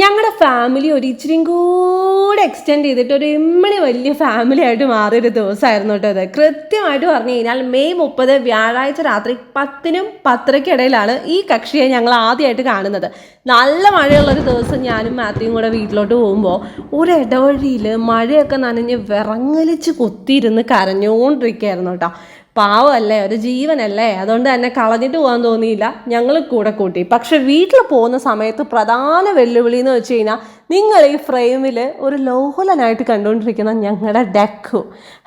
ഞങ്ങളുടെ ഫാമിലി ഒരു ഇച്ചിരിയും കൂടെ എക്സ്റ്റെൻഡ് ചെയ്തിട്ട് ഒരു എമ്മണി വലിയ ഫാമിലി ആയിട്ട് മാറിയൊരു ദിവസമായിരുന്നു കേട്ടോ അത് കൃത്യമായിട്ട് പറഞ്ഞു കഴിഞ്ഞാൽ മെയ് മുപ്പത് വ്യാഴാഴ്ച രാത്രി പത്തിനും പത്തരയ്ക്കിടയിലാണ് ഈ കക്ഷിയെ ഞങ്ങൾ ആദ്യമായിട്ട് കാണുന്നത്. നല്ല മഴയുള്ളൊരു ദിവസം ഞാനും മാത്യും കൂടെ വീട്ടിലോട്ട് പോകുമ്പോൾ ഒരു ഇടവഴിയിൽ മഴയൊക്കെ നനഞ്ഞ് വിറങ്ങലിച്ച് കൊത്തിയിരുന്ന് കരഞ്ഞുകൊണ്ടിരിക്കുകയായിരുന്നു കേട്ടോ. പാവമല്ലേ ഒരു ജീവനല്ലേ? അതുകൊണ്ട് തന്നെ കളഞ്ഞിട്ട് പോകാൻ തോന്നിയില്ല. ഞങ്ങൾ കൂടെ കൂട്ടി. പക്ഷെ വീട്ടിൽ പോകുന്ന സമയത്ത് പ്രധാന വെല്ലുവിളി എന്ന് വെച്ച് കഴിഞ്ഞാൽ നിങ്ങൾ ഈ ഫ്രെയിമിൽ ഒരു ലോലനായിട്ട് കണ്ടുകൊണ്ടിരിക്കുന്ന ഞങ്ങളുടെ ഡെക്കു.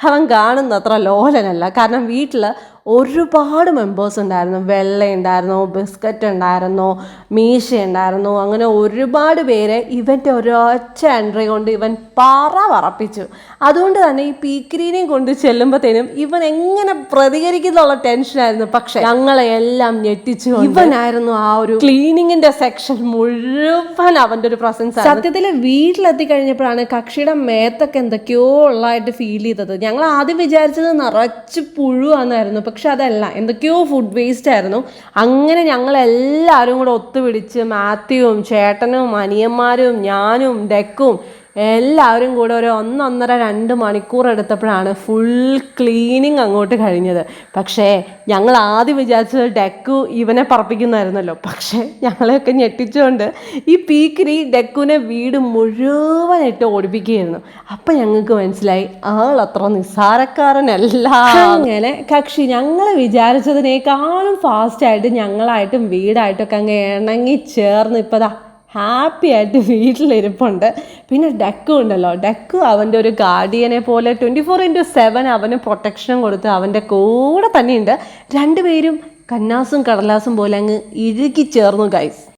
അവൻ കാണുന്നത്ര ലോലനല്ല കാരണം വീട്ടിൽ ഒരുപാട് മെമ്പേഴ്സ് ഉണ്ടായിരുന്നു. വെള്ള ഉണ്ടായിരുന്നു ബിസ്ക്കറ്റ് ഉണ്ടായിരുന്നു മീശ ഉണ്ടായിരുന്നു. അങ്ങനെ ഒരുപാട് പേരെ ഇവന്റെ ഒരൊറ്റ എൻട്രി കൊണ്ട് ഇവൻ പറ പറപ്പിച്ചു. അതുകൊണ്ട് തന്നെ ഈ പീക്രീനെയും കൊണ്ട് ചെല്ലുമ്പോഴത്തേനും ഇവൻ എങ്ങനെ പ്രതികരിക്കുന്നുള്ള ടെൻഷനായിരുന്നു പക്ഷെ ഞങ്ങളെ എല്ലാം ഞെട്ടിച്ചു ഇവനായിരുന്നു ആ ഒരു ക്ലീനിങ്ങിന്റെ സെക്ഷൻ മുഴുവൻ അവന്റെ ഒരു പ്രസൻസ് സത്യത്തിൽ വീട്ടിലെത്തി കഴിഞ്ഞപ്പോഴാണ് കക്ഷിയുടെ മേത്തൊക്കെ എന്തൊക്കെയോ ഉള്ളതായിട്ട് ഫീൽ ചെയ്തത്. ഞങ്ങൾ ആദ്യം വിചാരിച്ചത് നിറച്ച് പുഴുവാന്നായിരുന്നു പക്ഷെ അതല്ല. എന്തൊക്കെയോ ഫുഡ് വേസ്റ്റ് ആയിരുന്നു. അങ്ങനെ ഞങ്ങൾ എല്ലാവരും കൂടെ ഒത്തുപിടിച്ച് മാത്യുവും ചേട്ടനും അനിയന്മാരും ഞാനും ഡെക്കും എല്ലാവരും കൂടെ ഒരു ഒന്നൊന്നര രണ്ട് മണിക്കൂർ എടുത്തപ്പോഴാണ് ഫുൾ ക്ലീനിങ് അങ്ങോട്ട് കഴിഞ്ഞത്. പക്ഷേ ഞങ്ങൾ ആദ്യം വിചാരിച്ചത് ഡെക്കു ഇവനെ പറപ്പിക്കുന്നതായിരുന്നല്ലോ. പക്ഷേ ഞങ്ങളെയൊക്കെ ഞെട്ടിച്ചുകൊണ്ട് ഈ പീക്കിരി ഡെക്കുവിനെ വീട് മുഴുവനായിട്ട് ഓടിപ്പിക്കുകയായിരുന്നു. അപ്പം ഞങ്ങൾക്ക് മനസ്സിലായി ആൾ അത്ര നിസ്സാരക്കാരനല്ല അങ്ങനെ കക്ഷി ഞങ്ങൾ വിചാരിച്ചതിനേക്കാളും ഫാസ്റ്റായിട്ട് ഞങ്ങളായിട്ടും വീടായിട്ടൊക്കെ അങ്ങ് ഇണങ്ങി ചേർന്ന് ഇപ്പതാ ഹാപ്പി ആയിട്ട് വീട്ടിലിരിപ്പുണ്ട്. പിന്നെ ഡെക്കും ഉണ്ടല്ലോ. ഡക്ക് അവന്റെ ഒരു ഗാർഡിയനെ പോലെ ട്വന്റി ഫോർ ഇന്റു സെവൻ അവന് പ്രൊട്ടക്ഷനും കൊടുത്ത് അവന്റെ കൂടെ തന്നെയുണ്ട്. രണ്ടുപേരും കന്നാസും കടലാസും പോലെ അങ്ങ് ഇഴുകി ചേർന്നു ഗൈസ്